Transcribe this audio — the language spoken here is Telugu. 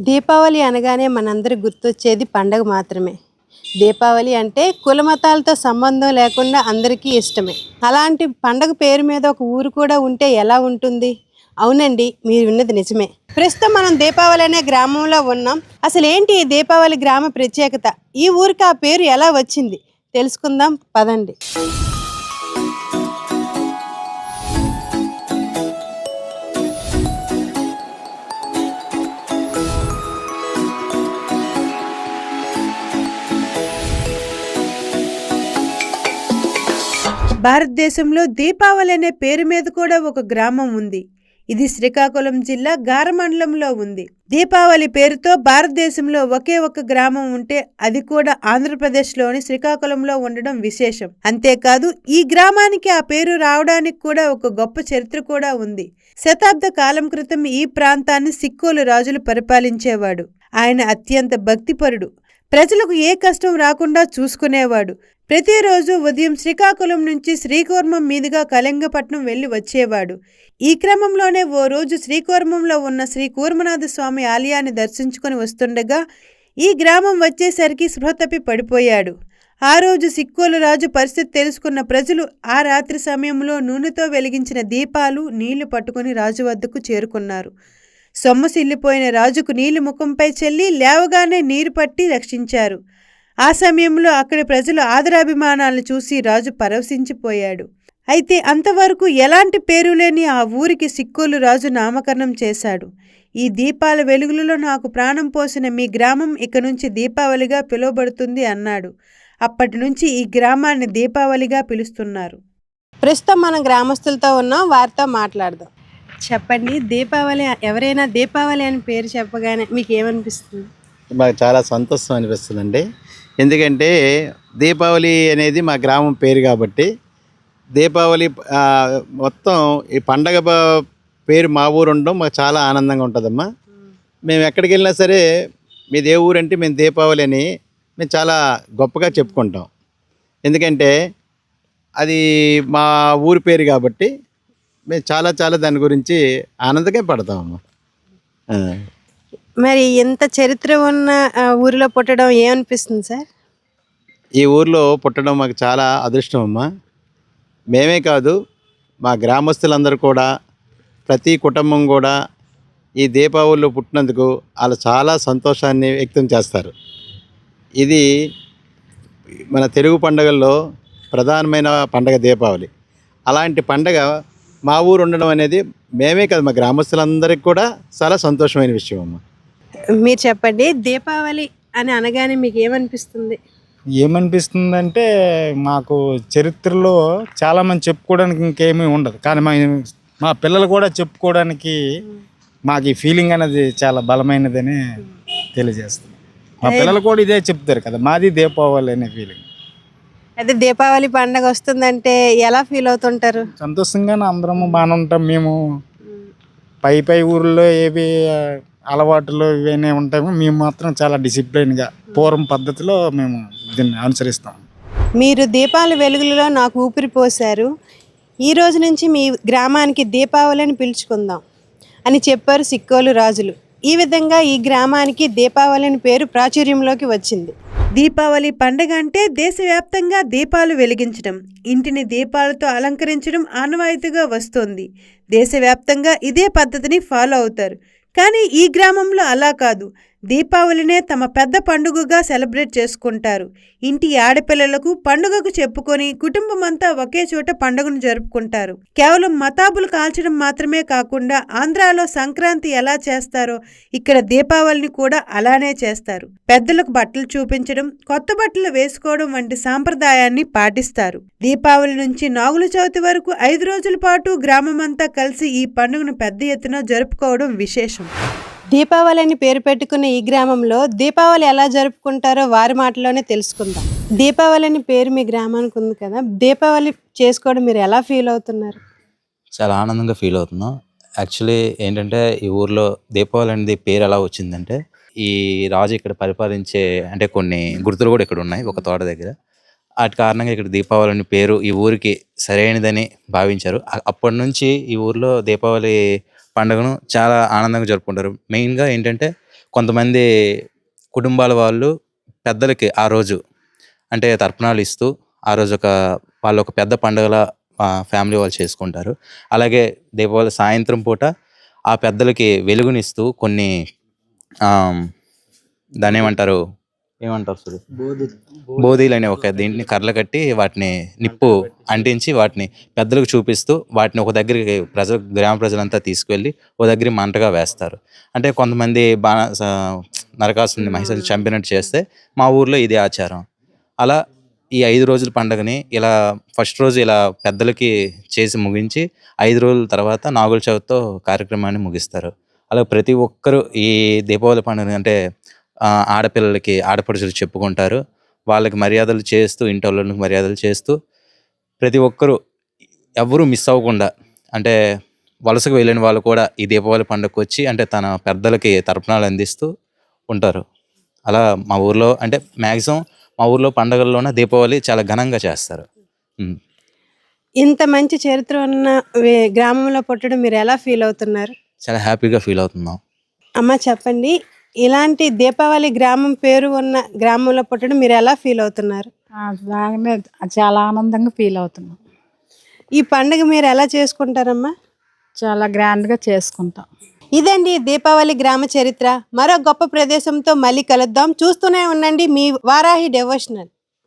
దీపావళి అనగానే మనందరికి గుర్తొచ్చేది పండగ మాత్రమే. దీపావళి అంటే కుల మతాలతో సంబంధం లేకుండా అందరికీ ఇష్టమే. అలాంటి పండగ పేరు మీద ఒక ఊరు కూడా ఉంటే ఎలా ఉంటుంది? అవునండి మీరు విన్నది నిజమే. ప్రస్తుతం మనం దీపావళి అనే గ్రామంలో ఉన్నాం. అసలు ఏంటి ఈ దీపావళి గ్రామ ప్రత్యేకత? ఈ ఊరికి ఆ పేరు ఎలా వచ్చింది? తెలుసుకుందాం పదండి. భారతదేశంలో దీపావళి అనే పేరు మీద కూడా ఒక గ్రామం ఉంది. ఇది శ్రీకాకుళం జిల్లా గారమండలంలో ఉంది. దీపావళి పేరుతో భారతదేశంలో ఒకే ఒక గ్రామం ఉంటే అది కూడా ఆంధ్రప్రదేశ్లోని శ్రీకాకుళంలో ఉండడం విశేషం. అంతేకాదు ఈ గ్రామానికి ఆ పేరు రావడానికి కూడా ఒక గొప్ప చరిత్ర కూడా ఉంది. శతాబ్ద కాలం క్రితం ఈ ప్రాంతాన్ని సిక్కులు రాజులు పరిపాలించేవాడు. ఆయన అత్యంత భక్తిపరుడు. ప్రజలకు ఏ కష్టం రాకుండా చూసుకునేవాడు. ప్రతిరోజు ఉదయం శ్రీకాకుళం నుంచి శ్రీకూర్మం మీదుగా కళింగపట్నం వెళ్ళి వచ్చేవాడు. ఈ క్రమంలోనే ఓ రోజు శ్రీకూర్మంలో ఉన్న శ్రీ కూర్మనాథ స్వామి ఆలయాన్ని దర్శించుకుని వస్తుండగా ఈ గ్రామం వచ్చేసరికి స్పృహ తప్పి పడిపోయాడు. ఆ రోజు సిక్కోలు రాజు పరిస్థితి తెలుసుకున్న ప్రజలు ఆ రాత్రి సమయంలో నూనెతో వెలిగించిన దీపాలు నీళ్ళు పట్టుకుని రాజు వద్దకు చేరుకున్నారు. సొమ్మసిల్లిపోయిన రాజుకు నీళ్ళు ముఖంపై చెల్లి లేవగానే నీరు పట్టి రక్షించారు. ఆ సమయంలో అక్కడి ప్రజలు ఆదరాభిమానాలను చూసి రాజు పరవశించిపోయాడు. అయితే అంతవరకు ఎలాంటి పేరు లేని ఆ ఊరికి సిక్కోలు రాజు నామకరణం చేశాడు. ఈ దీపాల వెలుగులలో నాకు ప్రాణం పోసిన మీ గ్రామం ఇక నుంచి దీపావళిగా పిలువబడుతుంది అన్నాడు. అప్పటి నుంచి ఈ గ్రామాన్ని దీపావళిగా పిలుస్తున్నారు. ప్రస్తుతం మనం గ్రామస్తులతో ఉన్నాం వారితో మాట్లాడదాం. చెప్పండి దీపావళి ఎవరైనా దీపావళి అని పేరు చెప్పగానే మీకు ఏమనిపిస్తుంది? మాకు చాలా సంతోషం అనిపిస్తుందండి. ఎందుకంటే దీపావళి అనేది మా గ్రామం పేరు కాబట్టి దీపావళి మొత్తం ఈ పండగ పేరు మా ఊరు ఉండడం మాకు చాలా ఆనందంగా ఉంటుందమ్మా. మేము ఎక్కడికి వెళ్ళినా సరే మీది ఏ ఊరు అంటే మేము దీపావళి అని మేము చాలా గొప్పగా చెప్పుకుంటాం. ఎందుకంటే అది మా ఊరి పేరు కాబట్టి మేము చాలా చాలా దాని గురించి ఆనందంగా పడతామమ్మా. మరి ఇంత చరిత్ర ఉన్న ఊరిలో పుట్టడం ఏమనిపిస్తుంది సార్? ఈ ఊర్లో పుట్టడం మాకు చాలా అదృష్టం అమ్మా. మేమే కాదు మా గ్రామస్తులందరూ కూడా ప్రతి కుటుంబం కూడా ఈ దీపావళిలో పుట్టినందుకు వాళ్ళు చాలా సంతోషాన్ని వ్యక్తం చేస్తారు. ఇది మన తెలుగు పండుగల్లో ప్రధానమైన పండగ దీపావళి. అలాంటి పండగ మా ఊరు ఉండడం అనేది మేమే కాదు మా గ్రామస్తులందరికీ కూడా చాలా సంతోషమైన విషయం అమ్మ. మీరు చెప్పండి దీపావళి అని అనగానే మీకు ఏమనిపిస్తుంది? ఏమనిపిస్తుందంటే మాకు చరిత్రలో చాలామంది చెప్పుకోవడానికి ఇంకేమీ ఉండదు. కానీ మా మా పిల్లలు కూడా చెప్పుకోవడానికి మాకు ఈ ఫీలింగ్ అనేది చాలా బలమైనదని తెలియజేస్తుంది. మా పిల్లలు కూడా ఇదే చెప్తారు కదా మాది దీపావళి అనే ఫీలింగ్ అయితే దీపావళి పండగ వస్తుందంటే ఎలా ఫీల్ అవుతుంటారు? సంతోషంగానే అందరము బాగానే ఉంటాం మేము. పై పై ఊర్లో ఏవి అలవాట్లు ఇవన్నీ ఉంటామో మేము మాత్రం చాలా డిసిప్లిన్గా పూర్వం పద్ధతిలో మేము దీన్ని అనుసరిస్తాం. మీరు దీపాల వెలుగులలో నాకు ఊపిరి పోశారు. ఈ రోజు నుంచి మీ గ్రామానికి దీపావళి అని పిలుచుకుందాం అని చెప్పారు సిక్కోలు రాజులు. ఈ విధంగా ఈ గ్రామానికి దీపావళి అని పేరు ప్రాచుర్యంలోకి వచ్చింది. దీపావళి పండగ అంటే దేశవ్యాప్తంగా దీపాలు వెలిగించడం ఇంటిని దీపాలతో అలంకరించడం ఆనవాయితీగా వస్తోంది. దేశవ్యాప్తంగా ఇదే పద్ధతిని ఫాలో అవుతారు. కానీ ఈ గ్రామంలో అలా కాదు. దీపావళినే తమ పెద్ద పండుగగా సెలబ్రేట్ చేసుకుంటారు. ఇంటి ఆడపిల్లలకు పండుగకు చెప్పుకొని కుటుంబమంతా ఒకే చోట పండుగను జరుపుకుంటారు. కేవలం మతాబులు కాల్చడం మాత్రమే కాకుండా ఆంధ్రాలో సంక్రాంతి ఎలా చేస్తారో ఇక్కడ దీపావళిని కూడా అలానే చేస్తారు. పెద్దలకు బట్టలు చూపించడం కొత్త బట్టలు వేసుకోవడం వంటి సాంప్రదాయాన్ని పాటిస్తారు. దీపావళి నుంచి నాగుల చవితి వరకు ఐదు రోజుల పాటు గ్రామమంతా కలిసి ఈ పండుగను పెద్ద ఎత్తున జరుపుకోవడం విశేషం. దీపావళి అని పేరు పెట్టుకున్న ఈ గ్రామంలో దీపావళి ఎలా జరుపుకుంటారో వారి మాటలోనే తెలుసుకుందాం. దీపావళి అని పేరు మీ గ్రామానికి ఉంది కదా దీపావళి చేసుకోవడం మీరు ఎలా ఫీల్ అవుతున్నారు? చాలా ఆనందంగా ఫీల్ అవుతున్నాం. యాక్చువల్లీ ఏంటంటే ఈ ఊర్లో దీపావళి అనేది పేరు ఎలా వచ్చిందంటే ఈ రాజు ఇక్కడ పరిపాలించే అంటే కొన్ని గుర్తులు కూడా ఇక్కడ ఉన్నాయి ఒక తోట దగ్గర. వాటి కారణంగా ఇక్కడ దీపావళి అనే పేరు ఈ ఊరికి సరైనదని భావించారు. అప్పటి నుంచి ఈ ఊర్లో దీపావళి పండుగను చాలా ఆనందంగా జరుపుకుంటారు. మెయిన్గా ఏంటంటే కొంతమంది కుటుంబాల వాళ్ళు పెద్దలకి ఆ రోజు అంటే తర్పణాలు ఇస్తూ ఆ రోజు ఒక వాళ్ళు ఒక పెద్ద పండుగల ఫ్యామిలీ వాళ్ళు చేసుకుంటారు. అలాగే దీపావళి సాయంత్రం పూట ఆ పెద్దలకి వెలుగునిస్తూ కొన్ని దాని దాన్ని ఏమంటారు ఏమంటారు సురేష్ బోధీలు. అనే ఒక దీంట్ని కర్రలు కట్టి వాటిని నిప్పు అంటించి వాటిని పెద్దలకు చూపిస్తూ వాటిని ఒక దగ్గరికి ప్రజలు గ్రామ ప్రజలంతా తీసుకువెళ్ళి ఒక దగ్గర మంటగా వేస్తారు. అంటే కొంతమంది బాణ నరకాసుని మహిళలు చంపినట్టు చేస్తే మా ఊర్లో ఇది ఆచారం. అలా ఈ ఐదు రోజుల పండుగని ఇలా ఫస్ట్ రోజు ఇలా పెద్దలకి చేసి ముగించి ఐదు రోజుల తర్వాత నాగుల చవితితో కార్యక్రమాన్ని ముగిస్తారు. అలా ప్రతి ఒక్కరూ ఈ దీపావళి పండుగ అంటే ఆడపిల్లలకి ఆడపడుచులు చెప్పుకుంటారు. వాళ్ళకి మర్యాదలు చేస్తూ ఇంటి వాళ్ళకి మర్యాదలు చేస్తూ ప్రతి ఒక్కరూ ఎవరూ మిస్ అవ్వకుండా అంటే వలసకు వెళ్ళిన వాళ్ళు కూడా ఈ దీపావళి పండుగకు వచ్చి అంటే తన పెద్దలకి తర్పణాలు అందిస్తూ ఉంటారు. అలా మా ఊర్లో అంటే మ్యాక్సిమం మా ఊర్లో పండగల్లోనే దీపావళి చాలా ఘనంగా చేస్తారు. ఇంత మంచి చరిత్ర ఉన్న గ్రామంలో పుట్టడం మీరు ఎలా ఫీల్ అవుతున్నారు? చాలా హ్యాపీగా ఫీల్ అవుతున్నాం. అమ్మ చెప్పండి ఇలాంటి దీపావళి గ్రామం పేరు ఉన్న గ్రామంలో పుట్టడం మీరు ఎలా ఫీల్ అవుతున్నారు? బాగానే చాలా ఆనందంగా ఫీల్ అవుతున్నాం. ఈ పండుగ మీరు ఎలా చేసుకుంటారమ్మా? చాలా గ్రాండ్గా చేసుకుంటాం. ఇదండి దీపావళి గ్రామ చరిత్ర. మరో గొప్ప ప్రదేశంతో మళ్ళీ కలుద్దాం. చూస్తూనే ఉండండి మీ వారాహి డెవోషనల్